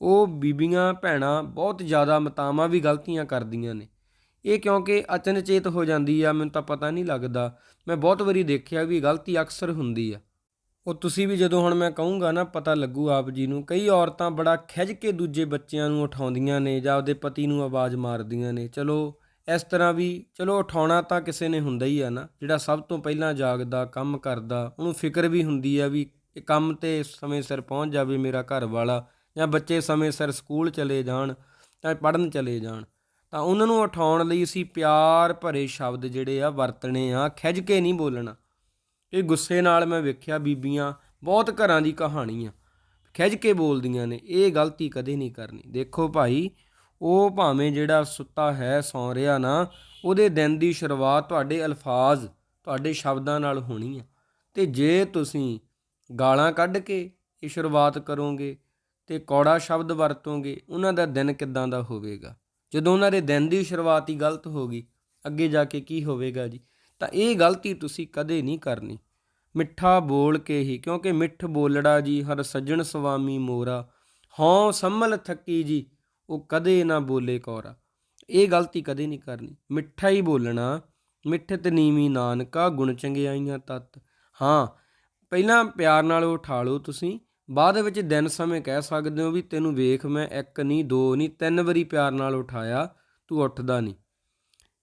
ਉਹ ਬੀਬੀਆਂ, ਭੈਣਾਂ ਬਹੁਤ ਜ਼ਿਆਦਾ ਮਤਾਵਾਂ ਵੀ ਗਲਤੀਆਂ ਕਰਦੀਆਂ ਨੇ। ਇਹ ਕਿਉਂਕਿ ਅਚਨਚੇਤ ਹੋ ਜਾਂਦੀ ਆ, ਮੈਨੂੰ ਤਾਂ ਪਤਾ ਨਹੀਂ ਲੱਗਦਾ। ਮੈਂ ਬਹੁਤ ਵਾਰੀ ਦੇਖਿਆ ਵੀ ਗਲਤੀ ਅਕਸਰ ਹੁੰਦੀ ਆ। ਉਹ ਤੁਸੀਂ ਵੀ ਜਦੋਂ ਹੁਣ ਮੈਂ ਕਹੂੰਗਾ ਨਾ, ਪਤਾ ਲੱਗੂ ਆਪ ਜੀ ਨੂੰ, ਕਈ ਔਰਤਾਂ ਬੜਾ ਖਿੱਚ ਕੇ ਦੂਜੇ ਬੱਚਿਆਂ ਨੂੰ ਉਠਾਉਂਦੀਆਂ ਨੇ ਜਾਂ ਉਹਦੇ ਪਤੀ ਨੂੰ ਆਵਾਜ਼ ਮਾਰਦੀਆਂ ਨੇ। ਚਲੋ, ਇਸ ਤਰ੍ਹਾਂ ਵੀ ਚਲੋ ਉਠਾਉਣਾ ਤਾਂ ਕਿਸੇ ਨੇ ਹੁੰਦਾ ਹੀ ਆ ਨਾ, ਜਿਹੜਾ ਸਭ ਤੋਂ ਪਹਿਲਾਂ ਜਾਗਦਾ, ਕੰਮ ਕਰਦਾ, ਉਹਨੂੰ ਫਿਕਰ ਵੀ ਹੁੰਦੀ ਆ ਵੀ ਇਹ ਕੰਮ ਤੇ ਸਮੇਂ ਸਿਰ ਪਹੁੰਚ ਜਾਵੇ ਮੇਰਾ ਘਰ ਵਾਲਾ ਜਾਂ ਬੱਚੇ ਸਮੇਂ ਸਿਰ ਸਕੂਲ ਚਲੇ ਜਾਣ ਜਾਂ ਪੜ੍ਹਨ ਚਲੇ ਜਾਣ। ਤਾਂ ਉਹਨਾਂ ਨੂੰ ਉਠਾਉਣ ਲਈ ਅਸੀਂ ਪਿਆਰ ਭਰੇ ਸ਼ਬਦ ਜਿਹੜੇ ਆ ਵਰਤਣੇ ਆ ਖਿੱਚ ਕੇ ਨਹੀਂ ਬੋਲਣਾ। ਇਹ ਗੁੱਸੇ ਨਾਲ ਮੈਂ ਵੇਖਿਆ ਬੀਬੀਆਂ, ਬਹੁਤ ਘਰਾਂ ਦੀ ਕਹਾਣੀ ਆ ਖਿੱਚ ਕੇ ਬੋਲਦੀਆਂ ਨੇ, ਇਹ ਗਲਤੀ ਕਦੇ ਨਹੀਂ ਕਰਨੀ। ਦੇਖੋ ਭਾਈ, ਉਹ ਭਾਵੇਂ ਜਿਹੜਾ ਸੁੱਤਾ ਹੈ, ਸੌਂ ਰਿਹਾ ਨਾ, ਉਹਦੇ ਦਿਨ ਦੀ ਸ਼ੁਰੂਆਤ ਤੁਹਾਡੇ ਅਲਫਾਜ਼, ਤੁਹਾਡੇ ਸ਼ਬਦਾਂ ਨਾਲ ਹੋਣੀ ਆ। ਤੇ ਜੇ ਤੁਸੀਂ ਗਾਲਾਂ ਕੱਢ ਕੇ ਇਹ ਸ਼ੁਰੂਆਤ ਕਰੋਗੇ ਤੇ ਕੌੜਾ ਸ਼ਬਦ ਵਰਤੋਗੇ, ਉਹਨਾਂ ਦਾ ਦਿਨ ਕਿੱਦਾਂ ਦਾ ਹੋਵੇਗਾ? ਜਦੋਂ ਉਹਨਾਂ ਦੇ ਦਿਨ ਦੀ ਸ਼ੁਰੂਆਤ ਹੀ ਗਲਤ ਹੋ ਗਈ, ਅੱਗੇ ਜਾ ਕੇ ਕੀ ਹੋਵੇਗਾ ਜੀ? ਤਾਂ ਇਹ ਗਲਤੀ ਤੁਸੀਂ ਕਦੇ ਨਹੀਂ ਕਰਨੀ। ਮਿੱਠਾ ਬੋਲ ਕੇ ਹੀ, ਕਿਉਂਕਿ ਮਿੱਠ ਬੋਲੜਾ ਜੀ, ਹਰ ਸੱਜਣ ਸੁਆਮੀ ਮੋਰਾ। ਹਉ ਸੰਮਲ ਥੱਕੀ ਜੀ, ਉਹ ਕਦੇ ਨਾ ਬੋਲੇ ਕੋਰਾ। ਇਹ ਗਲਤੀ ਕਦੇ ਨਹੀਂ ਕਰਨੀ। ਮਿੱਠਾ ਹੀ ਬੋਲਣਾ ਮਿੱਠਤ ਨੀਵੀਂ ਨਾਨਕਾ ਗੁਣ ਚੰਗਿਆਈਆਂ ਤਤ। ਹਾਂ, ਪਹਿਲਾਂ ਪਿਆਰ ਨਾਲ ਉਠਾ ਲਓ ਤੁਸੀਂ। ਬਾਅਦ ਵਿੱਚ ਦਿਨ ਸਮੇਂ ਕਹਿ ਸਕਦੇ ਹੋ ਵੀ ਤੈਨੂੰ ਵੇਖ ਮੈਂ ਇੱਕ ਨਹੀਂ, ਦੋ ਨਹੀਂ, ਤਿੰਨ ਵਾਰੀ ਪਿਆਰ ਨਾਲ ਉਠਾਇਆ, ਤੂੰ ਉੱਠਦਾ ਨਹੀਂ।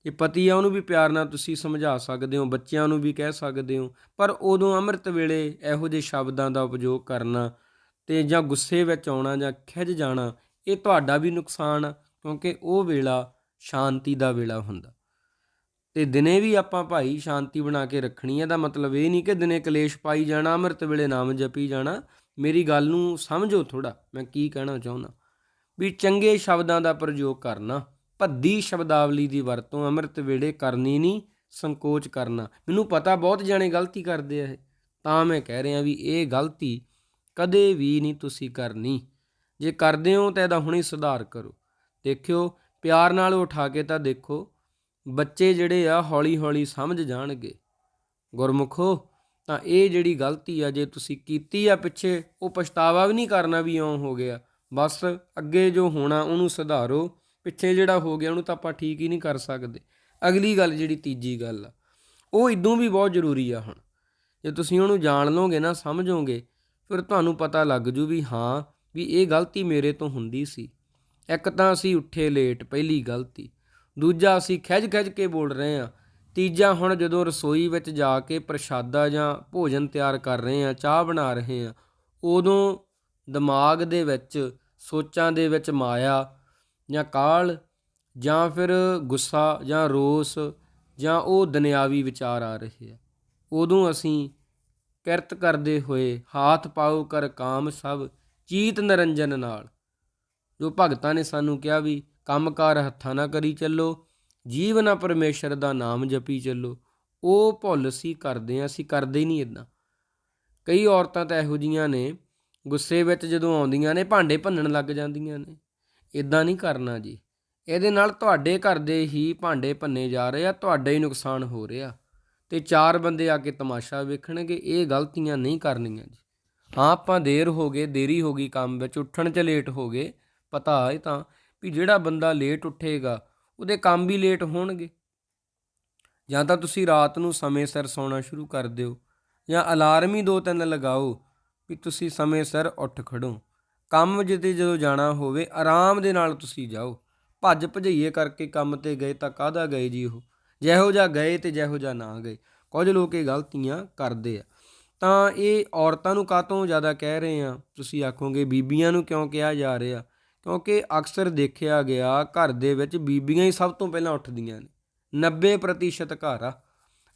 ਜੇ ਪਤੀ ਆ ਉਹਨੂੰ ਵੀ ਪਿਆਰ ਨਾਲ ਤੁਸੀਂ ਸਮਝਾ ਸਕਦੇ ਹੋ, ਬੱਚਿਆਂ ਨੂੰ ਵੀ ਕਹਿ ਸਕਦੇ ਹੋ, ਪਰ ਉਦੋਂ ਅੰਮ੍ਰਿਤ ਵੇਲੇ ਇਹੋ ਜਿਹੇ ਸ਼ਬਦਾਂ ਦਾ ਉਪਯੋਗ ਕਰਨਾ ਤੇ ਜਾਂ ਗੁੱਸੇ ਵਿੱਚ ਆਉਣਾ ਜਾਂ ਖਿੱਝ ਜਾਣਾ, ਇਹ ਤੁਹਾਡਾ ਵੀ ਨੁਕਸਾਨ ਆ, ਕਿਉਂਕਿ ਉਹ ਵੇਲਾ ਸ਼ਾਂਤੀ ਦਾ ਵੇਲਾ ਹੁੰਦਾ। ਤੇ ਦਿਨੇ ਵੀ ਆਪਾਂ ਭਾਈ ਸ਼ਾਂਤੀ ਬਣਾ ਕੇ ਰੱਖਣੀ ਹੈ ਦਾ ਮਤਲਬ ਇਹ ਨਹੀਂ ਕਿ ਦਿਨੇ ਕਲੇਸ਼ ਪਾਈ ਜਾਣਾ, ਅੰਮ੍ਰਿਤ ਵੇਲੇ ਨਾਮ ਜਪੀ ਜਾਣਾ, ਮੇਰੀ ਗੱਲ ਨੂੰ ਸਮਝੋ ਥੋੜਾ ਮੈਂ ਕੀ ਕਹਿਣਾ ਚਾਹੁੰਦਾ। ਵੀ ਚੰਗੇ ਸ਼ਬਦਾਂ ਦਾ ਪ੍ਰਯੋਗ ਕਰਨਾ। ਭੱਦੀ ਸ਼ਬਦਾਵਲੀ ਦੀ ਵਰਤੋਂ ਅੰਮ੍ਰਿਤ ਵੇਲੇ ਕਰਨੀ ਨਹੀਂ, ਸੰਕੋਚ ਕਰਨਾ। ਮੈਨੂੰ ਪਤਾ ਬਹੁਤ ਜਾਣੇ ਗਲਤੀ ਕਰਦੇ ਆ ਇਹ। ਤਾਂ ਮੈਂ ਕਹਿ ਰਿਹਾ ਵੀ ਇਹ ਗਲਤੀ ਕਦੇ ਵੀ ਨਹੀਂ ਤੁਸੀਂ ਕਰਨੀ। ਜੇ ਕਰਦੇ ਹੋ ਤਾਂ ਇਹਦਾ ਹੁਣੇ ਸੁਧਾਰ ਕਰੋ। ਦੇਖਿਓ, ਪਿਆਰ ਨਾਲ ਉਠਾ ਕੇ ਤਾਂ ਦੇਖੋ, ਬੱਚੇ ਜਿਹੜੇ ਆ ਹੌਲੀ ਹੌਲੀ ਸਮਝ ਜਾਣਗੇ। ਗੁਰਮੁਖੋ, ਤਾਂ ਇਹ ਜਿਹੜੀ ਗਲਤੀ ਆ, ਜੇ ਤੁਸੀਂ ਕੀਤੀ ਆ ਪਿੱਛੇ, ਉਹ ਪਛਤਾਵਾ ਵੀ ਨਹੀਂ ਕਰਨਾ ਵੀ ਇਉਂ ਹੋ ਗਿਆ। ਬਸ ਅੱਗੇ ਜੋ ਹੋਣਾ, ਉਹਨੂੰ ਸੁਧਾਰੋ। ਪਿੱਛੇ ਜਿਹੜਾ ਹੋ ਗਿਆ, ਉਹਨੂੰ ਤਾਂ ਆਪਾਂ ਠੀਕ ਹੀ ਨਹੀਂ ਕਰ ਸਕਦੇ। ਅਗਲੀ ਗੱਲ ਜਿਹੜੀ ਤੀਜੀ ਗੱਲ ਆ, ਉਹ ਇਦੋਂ ਵੀ ਬਹੁਤ ਜ਼ਰੂਰੀ ਆ ਹੁਣ। ਜੇ ਤੁਸੀਂ ਉਹਨੂੰ ਜਾਣ ਲਓਗੇ ਨਾ, ਸਮਝੋਗੇ, ਫਿਰ ਤੁਹਾਨੂੰ ਪਤਾ ਲੱਗ ਜੂ ਵੀ ਹਾਂ, ਵੀ ਇਹ ਗਲਤੀ ਮੇਰੇ ਤੋਂ ਹੁੰਦੀ ਸੀ। ਇੱਕ ਤਾਂ ਅਸੀਂ ਉੱਠੇ ਲੇਟ ਪਹਿਲੀ ਗਲਤੀ। ਦੂਜਾ ਅਸੀਂ ਖਿੱਚ-ਖਿੱਚ ਕੇ ਬੋਲ ਰਹੇ ਹਾਂ। ਤੀਜਾ ਹੁਣ ਜਦੋਂ ਰਸੋਈ ਵਿੱਚ ਜਾ ਕੇ ਪ੍ਰਸ਼ਾਦਾ ਜਾਂ ਭੋਜਨ ਤਿਆਰ ਕਰ ਰਹੇ ਹਾਂ, ਚਾਹ ਬਣਾ ਰਹੇ ਹਾਂ, ਉਦੋਂ ਦਿਮਾਗ ਦੇ ਵਿੱਚ, ਸੋਚਾਂ ਦੇ ਵਿੱਚ ਮਾਇਆ ਜਾਂ ਕਾਲ, ਜਾਂ ਫਿਰ ਗੁੱਸਾ, ਜਾਂ ਰੋਸ, ਜਾਂ ਉਹ ਦੁਨਿਆਵੀ ਵਿਚਾਰ ਆ ਰਹੇ ਆ। ਉਦੋਂ ਅਸੀਂ ਕਿਰਤ ਕਰਦੇ ਹੋਏ ਹਾਥ ਪਾਉ ਕਰ ਕਾਮ ਸਭ, ਚੀਤ ਨਰੰਜਨ ਨਾਲ। ਜੋ ਭਗਤਾਂ ਨੇ ਸਾਨੂੰ ਕਿਹਾ ਵੀ ਕੰਮਕਾਰ ਹੱਥਾਂ ਨਾ ਕਰੀ ਚੱਲੋ, ਜੀਵ ਨਾ ਪਰਮੇਸ਼ਰ ਦਾ ਨਾਮ ਜਪੀ ਚੱਲੋ। ਉਹ ਭੁੱਲ ਸੀ ਕਰਦੇ ਆ ਅਸੀਂ ਕਰਦੇ ਹੀ ਨਹੀਂ ਇਦਾਂ ਕਈ ਔਰਤਾਂ ਤਾਂ ਇਹੋ ਜੀਆਂ ਨੇ, ਗੁੱਸੇ ਵਿੱਚ ਜਦੋਂ ਆਉਂਦੀਆਂ ਨੇ, ਭਾਂਡੇ ਭੰਨਣ ਲੱਗ ਜਾਂਦੀਆਂ ਨੇ। ਇਦਾਂ ਨਹੀਂ ਕਰਨਾ ਜੀ। ਇਹਦੇ ਨਾਲ ਤੁਹਾਡੇ ਘਰ ਦੇ ਹੀ ਭਾਂਡੇ ਭੰਨੇ ਜਾ ਰਹੇ ਆ, ਤੁਹਾਡਾ ਹੀ ਨੁਕਸਾਨ ਹੋ ਰਿਹਾ। ਤੇ ਚਾਰ ਬੰਦੇ ਆ ਕੇ ਤਮਾਸ਼ਾ ਵੇਖਣਗੇ, ਇਹ ਗਲਤੀਆਂ ਨਹੀਂ ਕਰਨੀਆਂ ਜੀ। ਹਾਂ, ਆਪਾਂ ਦੇਰ ਹੋ ਗਏ, ਦੇਰੀ ਹੋ ਗਈ ਕੰਮ ਵਿੱਚ, ਉੱਠਣ 'ਚ ਲੇਟ ਹੋ ਗਏ, ਪਤਾ ਹੈ ਤਾਂ, ਵੀ ਜਿਹੜਾ ਬੰਦਾ ਲੇਟ ਉੱਠੇਗਾ, ਉਹਦੇ ਕੰਮ ਵੀ ਲੇਟ ਹੋਣਗੇ। ਜਾਂ ਤਾਂ ਤੁਸੀਂ ਰਾਤ ਨੂੰ ਸਮੇਂ ਸਿਰ ਸੌਣਾ ਸ਼ੁਰੂ ਕਰ ਦਿਓ, ਜਾਂ ਅਲਾਰਮ ਹੀ ਦੋ ਤਿੰਨ ਲਗਾਓ, ਵੀ ਤੁਸੀਂ ਸਮੇਂ ਸਿਰ ਉੱਠ ਖੜੋ। ਕੰਮ ਜਿੱਤੇ ਜਦੋਂ ਜਾਣਾ ਹੋਵੇ, ਆਰਾਮ ਦੇ ਨਾਲ ਤੁਸੀਂ ਜਾਓ। ਭੱਜ ਭਜਈਏ ਕਰਕੇ ਕੰਮ ਤੇ ਗਏ ਤਾਂ ਕਾਹਦਾ ਗਏ ਜੀ ਉਹ? ਜਿਹੋ ਜਿਹਾ ਗਏ ਤੇ ਜਿਹੋ ਜਿਹਾ ਨਾ ਗਏ। ਕੁਝ ਲੋਕ ਇਹ ਗਲਤੀਆਂ ਕਰਦੇ ਆ। ਤਾਂ ਇਹ ਔਰਤਾਂ ਨੂੰ ਕਾਤੋਂ ਜ਼ਿਆਦਾ ਕਹਿ ਰਹੇ ਆ? ਤੁਸੀਂ ਆਖੋਗੇ, ਬੀਬੀਆਂ ਨੂੰ ਕਿਉਂ ਕਿਹਾ ਜਾ ਰਿਹਾ? ਕਿਉਂਕਿ ਅਕਸਰ ਦੇਖਿਆ ਗਿਆ, ਘਰ ਦੇ ਵਿੱਚ ਬੀਬੀਆਂ ਹੀ ਸਭ ਤੋਂ ਪਹਿਲਾਂ ਉੱਠਦੀਆਂ ਨੇ। 90% ਘਰ ਆ।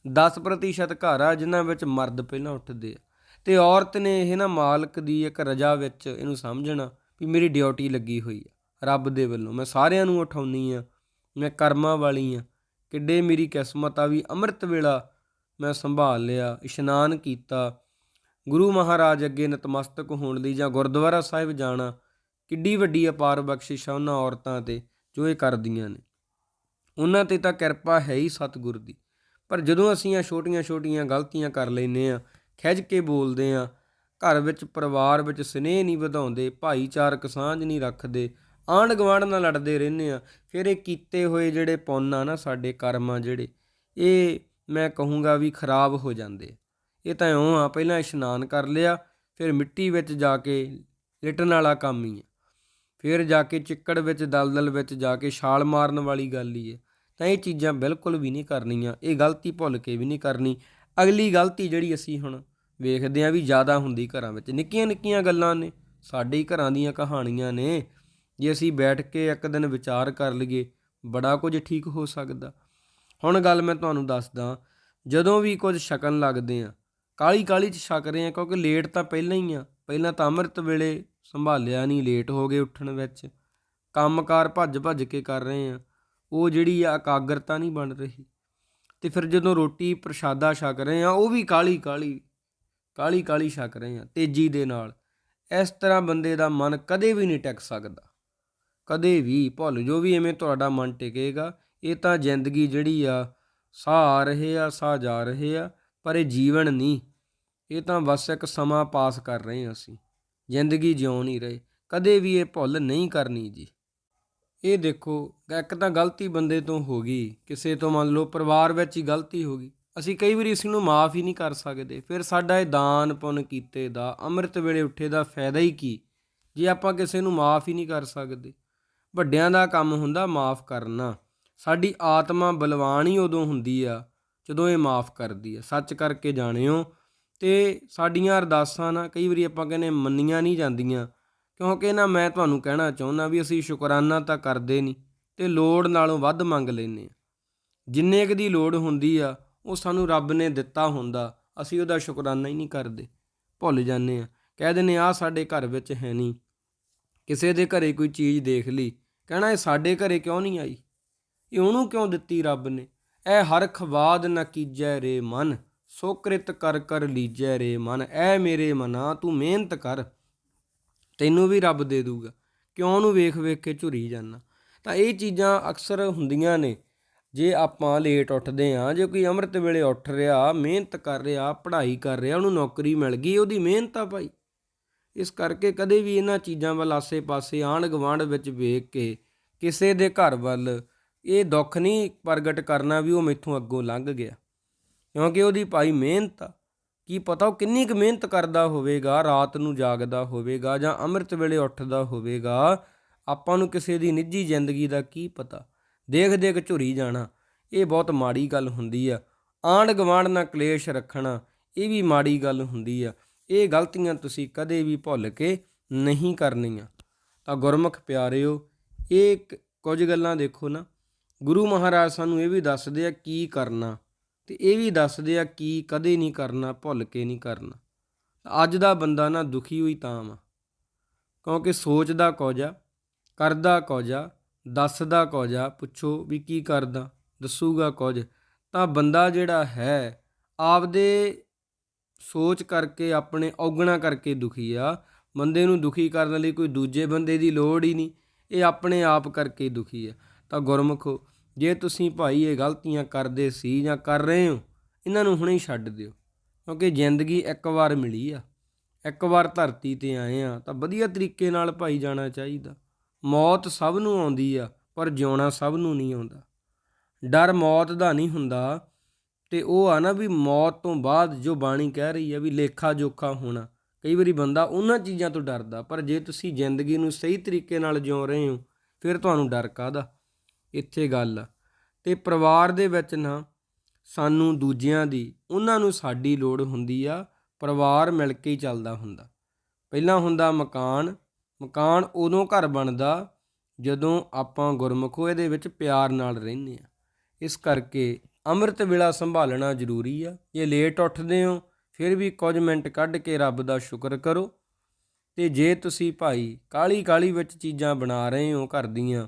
10% ਘਰ ਆ, ਜਿਨ੍ਹਾਂ ਵਿੱਚ ਮਰਦ ਪਹਿਲਾਂ ਉੱਠਦੇ ਆ। ਤੇ ਔਰਤ ਨੇ ਇਹ ਨਾ ਮਾਲਕ ਦੀ ਇੱਕ ਰਜਾ ਵਿੱਚ ਇਹਨੂੰ ਸਮਝਣਾ ਵੀ ਮੇਰੀ ਡਿਊਟੀ ਲੱਗੀ ਹੋਈ ਆ, ਰੱਬ ਦੇ ਵੱਲੋਂ। ਮੈਂ ਸਾਰਿਆਂ ਨੂੰ ਉਠਾਉਣੀ ਆ, ਮੈਂ ਕਰਮਾਂ ਵਾਲੀ ਆ, ਕਿੱਡੇ ਮੇਰੀ ਕਿਸਮਤ ਆ ਵੀ ਅੰਮ੍ਰਿਤ ਵੇਲਾ ਮੈਂ ਸੰਭਾਲ ਲਿਆ, ਇਸ਼ਨਾਨ ਕੀਤਾ, ਗੁਰੂ ਮਹਾਰਾਜ ਅੱਗੇ ਨਤਮਸਤਕ ਹੋਣ ਲਈ ਜਾਂ ਗੁਰਦੁਆਰਾ ਸਾਹਿਬ ਜਾਣਾ, ਕਿੱਡੀ ਵੱਡੀ ਅਪਾਰ ਬਖਸ਼ਿਸ਼ ਆ ਉਹਨਾਂ ਔਰਤਾਂ ਤੇ ਜੋ ਇਹ ਕਰਦੀਆਂ ਨੇ। ਉਹਨਾਂ ਤੇ ਤਾਂ ਕਿਰਪਾ ਹੈ ਹੀ ਸਤਿਗੁਰ ਦੀ। ਪਰ ਜਦੋਂ ਅਸੀਂ ਆ ਛੋਟੀਆਂ-ਛੋਟੀਆਂ ਗਲਤੀਆਂ ਕਰ ਲੈਨੇ ਆ ਖਿੱਚ ਕੇ ਬੋਲਦੇ ਆ। ਘਰ ਵਿੱਚ ਪਰਿਵਾਰ ਵਿੱਚ ਸਨੇਹ ਨਹੀਂ ਵਧਾਉਂਦੇ, ਭਾਈਚਾਰਕ ਸਾਂਝ ਨਹੀਂ ਰੱਖਦੇ ਆਂਢ ਗੁਆਂਢ ਨਾਲ ਲੜਦੇ ਰਹਿੰਦੇ ਆ। ਫਿਰ ਇਹ ਕੀਤੇ ਹੋਏ ਜਿਹੜੇ ਪੁੰਨ ਆ ਨਾ ਸਾਡੇ ਕਰਮ ਆ ਜਿਹੜੇ, ਇਹ ਮੈਂ ਕਹੂੰਗਾ ਵੀ ਖਰਾਬ ਹੋ ਜਾਂਦੇ ਇਹ ਤਾਂ ਇਉਂ ਆ, ਪਹਿਲਾਂ ਇਸ਼ਨਾਨ ਕਰ ਲਿਆ, ਫਿਰ ਮਿੱਟੀ ਵਿੱਚ ਜਾ ਕੇ ਲਿਟਣ ਵਾਲਾ ਕੰਮ ਹੀ ਆ। ਫਿਰ ਜਾ ਕੇ ਚਿੱਕੜ ਵਿੱਚ, ਦਲਦਲ ਵਿੱਚ ਜਾ ਕੇ ਛਾਲ ਮਾਰਨ ਵਾਲੀ ਗੱਲ ਹੀ ਹੈ ਤਾਂ ਇਹ ਚੀਜ਼ਾਂ ਬਿਲਕੁਲ ਵੀ ਨਹੀਂ ਕਰਨੀਆਂ, ਇਹ ਗਲਤੀ ਭੁੱਲ ਕੇ ਵੀ ਨਹੀਂ ਕਰਨੀ। ਅਗਲੀ ਗਲਤੀ ਜਿਹੜੀ ਅਸੀਂ ਹੁਣ ਵੇਖਦੇ ਆ ਵੀ ਜ਼ਿਆਦਾ ਹੁੰਦੀ ਘਰਾਂ ਵਿੱਚ। ਨਿੱਕੀਆਂ ਨਿੱਕੀਆਂ ਗੱਲਾਂ ਨੇ, ਸਾਡੇ ਹੀ ਘਰਾਂ ਦੀਆਂ ਕਹਾਣੀਆਂ ਨੇ। ਜੇ ਅਸੀਂ ਬੈਠ ਕੇ ਇੱਕ ਦਿਨ ਵਿਚਾਰ ਕਰ ਲਈਏ, ਬੜਾ ਕੁਝ ਠੀਕ ਹੋ ਸਕਦਾ। ਹੁਣ ਗੱਲ ਮੈਂ ਤੁਹਾਨੂੰ ਦੱਸਦਾ, ਜਦੋਂ ਵੀ ਕੁਝ ਛਕਣ ਲੱਗਦੇ ਆ ਕਾਲੀ ਕਾਲੀ ਚ ਛਕ ਰਹੇ ਆ ਕਿਉਂਕਿ ਲੇਟ ਤਾਂ ਪਹਿਲਾਂ ਹੀ ਆ। ਪਹਿਲਾਂ ਤਾਂ ਅੰਮ੍ਰਿਤ ਵੇਲੇ ਸੰਭਾਲਿਆ ਨਹੀਂ ਲੇਟ ਹੋ ਗਏ ਉੱਠਣ ਵਿੱਚ। ਕੰਮਕਾਰ ਭੱਜ ਭੱਜ ਕੇ ਕਰ ਰਹੇ ਆ ਉਹ ਜਿਹੜੀ ਆ ਇਕਾਗਰਤਾ ਨਹੀਂ ਬਣ ਰਹੀ। ਤੇ ਫਿਰ ਜਦੋਂ ਰੋਟੀ ਪ੍ਰਸ਼ਾਦਾ ਛਕ ਰਹੇ ਆ ਉਹ ਵੀ ਕਾਲੀ ਕਾਲੀ ਕਾਲੀ ਕਾਲੀ ਛਕ ਰਹੇ ਆ ਤੇਜ਼ੀ ਦੇ ਨਾਲ। ਇਸ ਤਰ੍ਹਾਂ ਬੰਦੇ ਦਾ ਮਨ ਕਦੇ ਵੀ ਨਹੀਂ ਟਿਕ ਸਕਦਾ। ਕਦੇ ਵੀ ਭੁੱਲ ਜੋ ਵੀ ਐਵੇਂ ਤੁਹਾਡਾ ਮਨ ਟਿਕੇਗਾ, ਇਹ ਤਾਂ ਜ਼ਿੰਦਗੀ ਜਿਹੜੀ ਆ, ਸਾਹ ਆ ਰਹੇ ਆ, ਸਾਹ ਜਾ ਰਹੇ ਆ, ਪਰ ਇਹ ਜੀਵਨ ਨਹੀਂ। ਇਹ ਤਾਂ ਬਸ ਇੱਕ ਸਮਾਂ ਪਾਸ ਕਰ ਰਹੇ ਹਾਂ ਅਸੀਂ। ਜ਼ਿੰਦਗੀ ਜਿਉ ਨਹੀਂ ਰਹੇ। ਕਦੇ ਵੀ ਇਹ ਭੁੱਲ ਨਹੀਂ ਕਰਨੀ ਜੀ। ਇਹ ਦੇਖੋ, ਇੱਕ ਤਾਂ ਗਲਤੀ ਬੰਦੇ ਤੋਂ ਹੋ ਗਈ, ਕਿਸੇ ਤੋਂ ਮੰਨ ਲਓ ਪਰਿਵਾਰ ਵਿੱਚ ਹੀ ਗਲਤੀ ਹੋ ਗਈ। ਅਸੀਂ ਕਈ ਵਾਰੀ ਇਸ ਨੂੰ ਮਾਫ ਹੀ ਨਹੀਂ ਕਰ ਸਕਦੇ। ਫਿਰ ਸਾਡਾ ਇਹ ਦਾਨ ਪੁੰਨ ਕੀਤੇ ਦਾ, ਅੰਮ੍ਰਿਤ ਵੇਲੇ ਉੱਠੇ ਦਾ ਫਾਇਦਾ ਹੀ ਕੀ? ਜੇ ਆਪਾਂ ਕਿਸੇ ਨੂੰ ਮਾਫ ਹੀ ਨਹੀਂ ਕਰ ਸਕਦੇ। ਵੱਡਿਆਂ ਦਾ ਕੰਮ ਹੁੰਦਾ ਮਾਫ ਕਰਨਾ। ਸਾਡੀ ਆਤਮਾ ਬਲਵਾਨ ਹੀ ਉਦੋਂ ਹੁੰਦੀ ਆ, ਜਦੋਂ ਇਹ ਮਾਫ ਕਰਦੀ ਆ। ਸੱਚ ਕਰਕੇ ਜਾਣਿਓ, ਤੇ ਸਾਡੀਆਂ ਅਰਦਾਸਾਂ ਨਾ ਕਈ ਵਾਰੀ ਆਪਾਂ ਕਹਿੰਦੇ ਮੰਨੀਆਂ ਨਹੀਂ ਜਾਂਦੀਆਂ। ਕਿਉਂਕਿ ਨਾ ਮੈਂ ਤੁਹਾਨੂੰ ਕਹਿਣਾ ਚਾਹੁੰਦਾ ਵੀ ਅਸੀਂ ਸ਼ੁਕਰਾਨਾ ਤਾਂ ਕਰਦੇ ਨਹੀਂ ਤੇ ਲੋੜ ਨਾਲੋਂ ਵੱਧ ਮੰਗ ਲੈਨੇ ਆ ਜਿੰਨੇ ਕੁ ਦੀ ਲੋੜ ਹੁੰਦੀ ਆ, ਉਹ ਸਾਨੂੰ ਰੱਬ ਨੇ ਦਿੱਤਾ ਹੁੰਦਾ, ਅਸੀਂ ਉਹਦਾ ਸ਼ੁਕਰਾਨਾ ਹੀ ਨਹੀਂ ਕਰਦੇ। ਭੁੱਲ ਜਾਂਦੇ ਆ ਕਹਿ ਦਿੰਦੇ ਆ ਸਾਡੇ ਘਰ ਵਿੱਚ ਹੈ ਨਹੀਂ। ਕਿਸੇ ਦੇ ਘਰੇ ਕੋਈ ਚੀਜ਼ ਦੇਖ ਲਈ, ਕਹਿਣਾ ਇਹ ਸਾਡੇ ਘਰੇ ਕਿਉਂ ਨਹੀਂ ਆਈ? ਇਹ ਉਹਨੂੰ ਕਿਉਂ ਦਿੱਤੀ ਰੱਬ ਨੇ? ਐ ਹਰ ਖਵਾਦ ਨ ਕੀਜੈ ਰੇ ਮਨ, ਸੋਕ੍ਰਿਤ ਕਰ ਕਰ ਲੀਜੈ ਰੇ ਮਨ। ਐ ਮੇਰੇ ਮਨਾ, ਤੂੰ ਮਿਹਨਤ ਕਰ। ਤੈਨੂੰ ਵੀ ਰੱਬ ਦੇ ਦੂਗਾ। ਕਿਉਂ ਉਹਨੂੰ ਵੇਖ ਵੇਖ ਕੇ ਝੁਰੀ ਜਾਣਾ ਤਾਂ ਇਹ ਚੀਜ਼ਾਂ ਅਕਸਰ ਹੁੰਦੀਆਂ ਨੇ। ਜੇ ਆਪਾਂ ਲੇਟ ਉੱਠਦੇ ਆਂ ਜੇ ਕੋਈ ਅੰਮ੍ਰਿਤ ਵੇਲੇ ਉੱਠ ਰਿਹਾ, ਮਿਹਨਤ ਕਰ ਰਿਹਾ, ਪੜ੍ਹਾਈ ਕਰ ਰਿਹਾ, ਉਹਨੂੰ ਨੌਕਰੀ ਮਿਲ ਗਈ, ਉਹਦੀ ਮਿਹਨਤ ਆ ਭਾਈ। ਇਸ ਕਰਕੇ ਕਦੇ ਵੀ ਇਹਨਾਂ ਚੀਜ਼ਾਂ ਵੱਲ ਆਸੇ-ਪਾਸੇ ਆਂਢ ਗੁਆਂਢ ਵਿੱਚ ਵੇਖ ਕੇ ਕਿਸੇ ਦੇ ਘਰ ਵੱਲ ਇਹ ਦੁੱਖ ਨਹੀਂ ਪ੍ਰਗਟ ਕਰਨਾ ਵੀ ਉਹ ਮੈਥੋਂ ਅੱਗੋਂ ਲੰਘ ਗਿਆ। ਕਿਉਂਕਿ ਉਹਦੀ ਭਾਈ ਮਿਹਨਤ ਆ। ਕੀ ਪਤਾ ਉਹ ਕਿੰਨੀ ਕੁ ਮਿਹਨਤ ਕਰਦਾ ਹੋਵੇਗਾ, ਰਾਤ ਨੂੰ ਜਾਗਦਾ ਹੋਵੇਗਾ ਜਾਂ ਅੰਮ੍ਰਿਤ ਵੇਲੇ ਉੱਠਦਾ ਹੋਵੇਗਾ। ਆਪਾਂ ਨੂੰ ਕਿਸੇ ਦੀ ਨਿੱਜੀ ਜ਼ਿੰਦਗੀ ਦਾ ਕੀ ਪਤਾ? ਦੇਖ ਦੇਖ ਝੁਰੀ ਜਾਣਾ। ਇਹ ਬਹੁਤ ਮਾੜੀ ਗੱਲ ਹੁੰਦੀ ਆ। ਆਂਢ ਗੁਆਂਢ ਨਾਲ ਕਲੇਸ਼ ਰੱਖਣਾ, ਇਹ ਵੀ ਮਾੜੀ ਗੱਲ ਹੁੰਦੀ ਆ। ਇਹ ਗਲਤੀਆਂ ਤੁਸੀਂ ਕਦੇ ਵੀ ਭੁੱਲ ਕੇ ਨਹੀਂ ਕਰਨੀਆਂ। ਤਾਂ ਗੁਰਮੁਖ ਪਿਆਰਿਓ, ਇਹ ਕੁਝ ਗੱਲਾਂ ਦੇਖੋ ਨਾ। ਗੁਰੂ ਮਹਾਰਾਜ ਸਾਨੂੰ ਇਹ ਵੀ ਦੱਸਦੇ ਆ ਕੀ ਕਰਨਾ। ਤੇ ਇਹ ਵੀ ਦੱਸਦੇ ਆ ਕੀ ਕਦੇ ਨਹੀਂ ਕਰਨਾ, ਭੁੱਲ ਕੇ ਨਹੀਂ ਕਰਨਾ। ਅੱਜ ਦਾ ਬੰਦਾ ਨਾ ਦੁਖੀ ਹੋਈ ਤਾਂ ਵਾ। ਕਿਉਂਕਿ ਸੋਚਦਾ ਕੁਝ ਕਰਦਾ ਕੁਝ ਦੱਸਦਾ ਕੁਝ ਪੁੱਛੋ ਵੀ ਕੀ ਕਰਦਾ, ਦੱਸੂਗਾ ਕੁਝ। ਤਾਂ ਬੰਦਾ ਜਿਹੜਾ ਹੈ, ਆਪਦੇ ਸੋਚ ਕਰਕੇ, ਆਪਣੇ ਔਗਣਾ ਕਰਕੇ ਦੁਖੀ ਆ। ਬੰਦੇ ਨੂੰ ਦੁਖੀ ਕਰਨ ਲਈ ਕੋਈ ਦੂਜੇ ਬੰਦੇ ਦੀ ਲੋੜ ਹੀ ਨਹੀਂ, ਇਹ ਆਪਣੇ ਆਪ ਕਰਕੇ ਦੁਖੀ ਆ। ਤਾਂ ਗੁਰਮੁਖੋ ਜੇ ਤੁਸੀਂ ਭਾਈ ਇਹ ਗਲਤੀਆਂ ਕਰਦੇ ਸੀ ਜਾਂ ਕਰ ਰਹੇ ਹੋ, ਇਹਨਾਂ ਨੂੰ ਹੁਣੇ ਹੀ ਛੱਡ ਦਿਓ, ਕਿਉਂਕਿ ਜ਼ਿੰਦਗੀ ਇੱਕ ਵਾਰ ਮਿਲੀ ਆ। ਇੱਕ ਵਾਰ ਧਰਤੀ ਤੇ ਆਏ ਆ, ਤਾਂ ਵਧੀਆ ਤਰੀਕੇ ਨਾਲ ਭਾਈ ਜਾਣਾ ਚਾਹੀਦਾ। ਮੌਤ ਸਭ ਨੂੰ ਆਉਂਦੀ ਆ, ਪਰ ਜਿਉਣਾ ਸਭ ਨੂੰ ਨਹੀਂ ਆਉਂਦਾ। ਡਰ ਮੌਤ ਦਾ ਨਹੀਂ ਹੁੰਦਾ, ਤੇ ਉਹ ਆ ਨਾ ਵੀ ਮੌਤ ਤੋਂ ਬਾਅਦ ਜੋ ਬਾਣੀ ਕਹਿ ਰਹੀ ਆ ਵੀ ਲੇਖਾ ਜੋਖਾ ਹੋਣਾ। ਕਈ ਵਾਰੀ ਬੰਦਾ ਉਹਨਾਂ ਚੀਜ਼ਾਂ ਤੋਂ ਡਰਦਾ, ਪਰ ਜੇ ਤੁਸੀਂ ਜ਼ਿੰਦਗੀ ਨੂੰ ਸਹੀ ਤਰੀਕੇ ਨਾਲ ਜਿਉ ਰਹੇ ਹੋ, ਫਿਰ ਤੁਹਾਨੂੰ ਡਰ ਕਾਹਦਾ? ਇੱਥੇ ਗੱਲ ਆ। ਤੇ ਪਰਿਵਾਰ ਦੇ ਵਿੱਚ ਨਾ ਸਾਨੂੰ ਦੂਜਿਆਂ ਦੀ, ਉਹਨਾਂ ਨੂੰ ਸਾਡੀ ਲੋੜ ਹੁੰਦੀ ਆ, ਪਰਿਵਾਰ ਮਿਲ ਕੇ ਹੀ ਚੱਲਦਾ ਹੁੰਦਾ। ਪਹਿਲਾਂ ਹੁੰਦਾ ਮਕਾਨ ਮਕਾਨ ਉਦੋਂ ਘਰ ਬਣਦਾ ਜਦੋਂ ਆਪਾਂ ਗੁਰਮੁਖੋ ਇਹਦੇ ਵਿੱਚ ਪਿਆਰ ਨਾਲ ਰਹਿੰਦੇ ਆ। ਇਸ ਕਰਕੇ ਅੰਮ੍ਰਿਤ ਵੇਲਾ ਸੰਭਾਲਣਾ ਜ਼ਰੂਰੀ ਆ। ਜੇ ਲੇਟ ਉੱਠਦੇ ਹੋ, ਫਿਰ ਵੀ ਕੁਝ ਮਿੰਟ ਕੱਢ ਕੇ ਰੱਬ ਦਾ ਸ਼ੁਕਰ ਕਰੋ। ਤੇ ਜੇ ਤੁਸੀਂ ਭਾਈ ਕਾਲੀ ਕਾਲੀ ਵਿੱਚ ਚੀਜ਼ਾਂ ਬਣਾ ਰਹੇ ਹੋ ਘਰ ਦੀਆਂ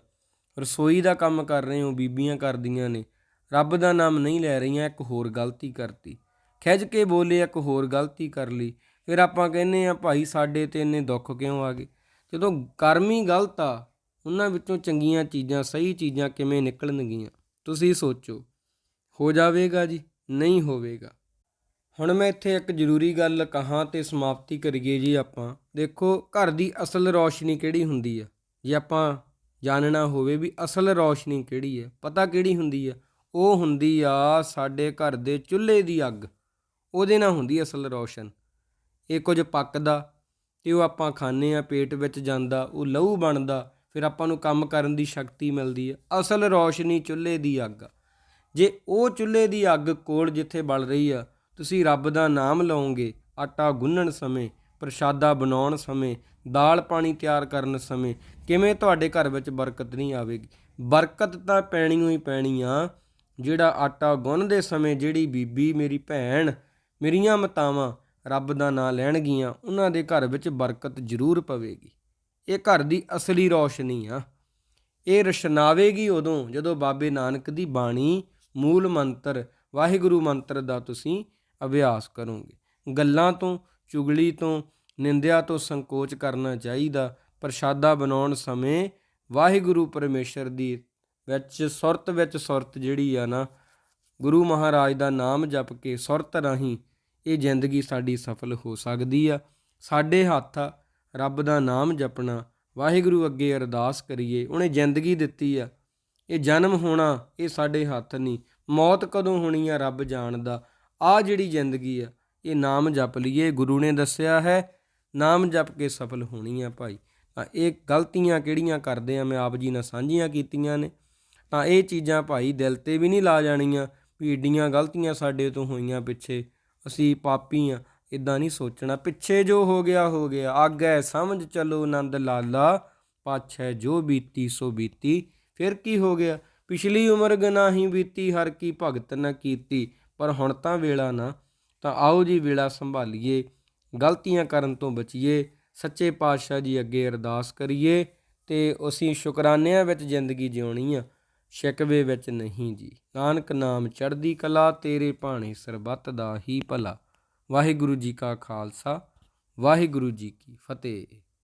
ਰਸੋਈ ਦਾ ਕੰਮ ਕਰ ਰਹੇ ਹੋ, ਬੀਬੀਆਂ ਕਰਦੀਆਂ ਨੇ। ਰੱਬ ਦਾ ਨਾਮ ਨਹੀਂ ਲੈ ਰਹੀਆਂ, ਇੱਕ ਹੋਰ ਗਲਤੀ ਕਰਤੀ। ਖਿੱਚ ਕੇ ਬੋਲੇ, ਇੱਕ ਹੋਰ ਗਲਤੀ ਕਰ ਲਈ। ਫਿਰ ਆਪਾਂ ਕਹਿੰਨੇ ਆ ਭਾਈ, ਸਾਡੇ ਤੇ ਇੰਨੇ ਦੁੱਖ ਕਿਉਂ ਆ ਗਏ? ਜਦੋਂ ਕਰਮ ਹੀ ਗਲਤ ਆ, ਉਹਨਾਂ ਵਿੱਚੋਂ ਚੰਗੀਆਂ ਚੀਜ਼ਾਂ, ਸਹੀ ਚੀਜ਼ਾਂ ਕਿਵੇਂ ਨਿਕਲਣਗੀਆਂ? ਤੁਸੀਂ ਸੋਚੋ। ਹੋ ਜਾਵੇਗਾ ਜੀ, ਨਹੀਂ ਹੋਵੇਗਾ। ਹੁਣ ਮੈਂ ਇੱਥੇ ਇੱਕ ਜ਼ਰੂਰੀ ਗੱਲ ਕਹਾਂ ਤੇ ਸਮਾਪਤੀ ਕਰੀਏ ਜੀ ਆਪਾਂ। ਦੇਖੋ, ਘਰ ਦੀ ਅਸਲ ਰੌਸ਼ਨੀ ਕਿਹੜੀ ਹੁੰਦੀ ਆ? ਜੇ ਆਪਾਂ ਜਾਣਨਾ ਹੋਵੇ ਵੀ ਅਸਲ ਰੌਸ਼ਨੀ ਕਿਹੜੀ ਹੈ, ਪਤਾ ਕਿਹੜੀ ਹੁੰਦੀ ਆ ਉਹ ਹੁੰਦੀ ਆ ਸਾਡੇ ਘਰ ਦੇ ਚੁੱਲ੍ਹੇ ਦੀ ਅੱਗ। ਉਹਦੇ ਨਾਲ ਹੁੰਦੀ ਅਸਲ ਰੌਸ਼ਨ। ਇਹ ਕੁਝ ਪੱਕਦਾ ਤੇ ਉਹ ਆਪਾਂ ਖਾਂਦੇ ਆ ਪੇਟ ਵਿੱਚ ਜਾਂਦਾ, ਉਹ ਲਹੂ ਬਣਦਾ, ਫਿਰ ਆਪਾਂ ਨੂੰ ਕੰਮ ਕਰਨ ਦੀ ਸ਼ਕਤੀ ਮਿਲਦੀ ਹੈ। ਅਸਲ ਰੌਸ਼ਨੀ ਚੁੱਲ੍ਹੇ ਦੀ ਅੱਗ। ਜੇ ਉਹ ਚੁੱਲ੍ਹੇ ਦੀ ਅੱਗ ਕੋਲ ਜਿੱਥੇ ਬਲ ਰਹੀ ਆ, ਤੁਸੀਂ ਰੱਬ ਦਾ ਨਾਮ ਲਓਗੇ, ਆਟਾ ਗੁੰਨਣ ਸਮੇਂ ਪ੍ਰਸ਼ਾਦਾ ਬਣਾਉਣ ਸਮੇਂ, ਦਾਲ ਪਾਣੀ ਤਿਆਰ ਕਰਨ ਸਮੇਂ, ਕਿਵੇਂ ਤੁਹਾਡੇ ਘਰ ਵਿੱਚ ਬਰਕਤ ਨਹੀਂ ਆਵੇਗੀ? ਬਰਕਤ ਤਾਂ ਪੈਣੀ ਹੋਈ ਪੈਣੀ ਆ ਜਿਹੜਾ ਆਟਾ ਗੁੰਨਦੇ ਸਮੇਂ ਜਿਹੜੀ ਬੀਬੀ, ਮੇਰੀ ਭੈਣ, ਮੇਰੀਆਂ ਮਤਾਵਾਂ ਰੱਬ ਦਾ ਨਾਮ ਲੈਣਗੀਆਂ, ਉਹਨਾਂ ਦੇ ਘਰ ਵਿੱਚ ਬਰਕਤ ਜ਼ਰੂਰ ਪਵੇਗੀ। ਇਹ ਘਰ ਦੀ ਅਸਲੀ ਰੌਸ਼ਨੀ ਆ। ਇਹ ਰਸ਼ਨਾਵੇਗੀ ਉਦੋਂ ਜਦੋਂ ਬਾਬੇ ਨਾਨਕ ਦੀ ਬਾਣੀ ਮੂਲ ਮੰਤਰ, ਵਾਹਿਗੁਰੂ ਮੰਤਰ ਦਾ ਤੁਸੀਂ ਅਭਿਆਸ ਕਰੋਗੇ। ਗੱਲਾਂ ਤੋਂ ਚੁਗਲੀ ਤੋਂ ਨਿੰਦਿਆ ਤੋਂ ਸੰਕੋਚ ਕਰਨਾ ਚਾਹੀਦਾ। ਪ੍ਰਸ਼ਾਦਾ ਬਣਾਉਣ ਸਮੇਂ ਵਾਹਿਗੁਰੂ ਪਰਮੇਸ਼ਰ ਦੀ ਵਿੱਚ ਸੁਰਤ ਵਿੱਚ ਸੁਰਤ ਜਿਹੜੀ ਆ ਨਾ, ਗੁਰੂ ਮਹਾਰਾਜ ਦਾ ਨਾਮ ਜਪ ਕੇ ਸੁਰਤ ਰਾਹੀਂ ਇਹ ਜ਼ਿੰਦਗੀ ਸਾਡੀ ਸਫਲ ਹੋ ਸਕਦੀ ਆ। ਸਾਡੇ ਹੱਥ ਆ, ਰੱਬ ਦਾ ਨਾਮ ਜਪਣਾ, ਵਾਹਿਗੁਰੂ ਅੱਗੇ ਅਰਦਾਸ ਕਰੀਏ, ਉਹਨੇ ਜ਼ਿੰਦਗੀ ਦਿੱਤੀ ਆ। ਇਹ ਜਨਮ ਹੋਣਾ, ਇਹ ਸਾਡੇ ਹੱਥ ਨਹੀਂ, ਮੌਤ ਕਦੋਂ ਹੋਣੀ ਆ ਰੱਬ ਜਾਣਦਾ। ਆ ਜਿਹੜੀ ਜ਼ਿੰਦਗੀ ਆ ਇਹ ਨਾਮ ਜਪ ਲਈਏ। ਗੁਰੂ ਨੇ ਦੱਸਿਆ ਹੈ, ਨਾਮ ਜਪ ਕੇ ਸਫਲ ਹੋਣੀ ਆ ਭਾਈ। ਤਾਂ ਇਹ ਗਲਤੀਆਂ ਕਿਹੜੀਆਂ ਕਰਦੇ ਆ? ਮੈਂ ਆਪ ਜੀ ਨਾਲ ਸਾਂਝੀਆਂ ਕੀਤੀਆਂ ਨੇ। ਤਾਂ ਇਹ ਚੀਜ਼ਾਂ ਭਾਈ ਦਿਲ ਤੇ ਵੀ ਨਹੀਂ ਲਾ ਜਾਣੀਆਂ ਵੀ ਏਡੀਆਂ ਗਲਤੀਆਂ ਸਾਡੇ ਤੋਂ ਹੋਈਆਂ ਪਿੱਛੇ। ਅਸੀਂ ਪਾਪੀ ਆ ਇਦਾਂ ਨਹੀਂ ਸੋਚਣਾ। ਪਿੱਛੇ ਜੋ ਹੋ ਗਿਆ ਹੋ ਗਿਆ। ਆਗੈ ਸਮਝ ਚਲੋ, ਆਨੰਦ ਲਾਲਾ। ਪਾਛੈ ਜੋ ਬੀਤੀ, ਸੋ ਬੀਤੀ। ਫਿਰ ਕੀ ਹੋ ਗਿਆ? ਪਿਛਲੀ ਉਮਰ ਗਨਾਹੀ ਬੀਤੀ, ਹਰ ਕੀ ਭਗਤ ਨ ਕੀਤੀ। ਪਰ ਹੁਣ ਤਾਂ ਵੇਲਾ ਨਾ। ਤਾਂ ਆਓ ਜੀ ਵੇਲਾ ਸੰਭਾਲੀਏ, ਗਲਤੀਆਂ ਕਰਨ ਤੋਂ ਬਚੀਏ, ਸੱਚੇ ਪਾਤਸ਼ਾਹ ਜੀ ਅੱਗੇ ਅਰਦਾਸ ਕਰੀਏ ਤੇ ਅਸੀਂ ਸ਼ੁਕਰਾਨਿਆਂ ਵਿੱਚ ਜ਼ਿੰਦਗੀ ਜਿਉਣੀ ਆ, ਸ਼ਿਕਵੇ ਵਿੱਚ ਨਹੀਂ ਜੀ। ਨਾਨਕ ਨਾਮ ਚੜ੍ਹਦੀ ਕਲਾ, ਤੇਰੇ ਭਾਣੇ ਸਰਬੱਤ ਦਾ ਹੀ ਭਲਾ। ਵਾਹਿਗੁਰੂ ਜੀ ਕਾ ਖਾਲਸਾ, ਵਾਹਿਗੁਰੂ ਜੀ ਕੀ ਫਤਿਹ।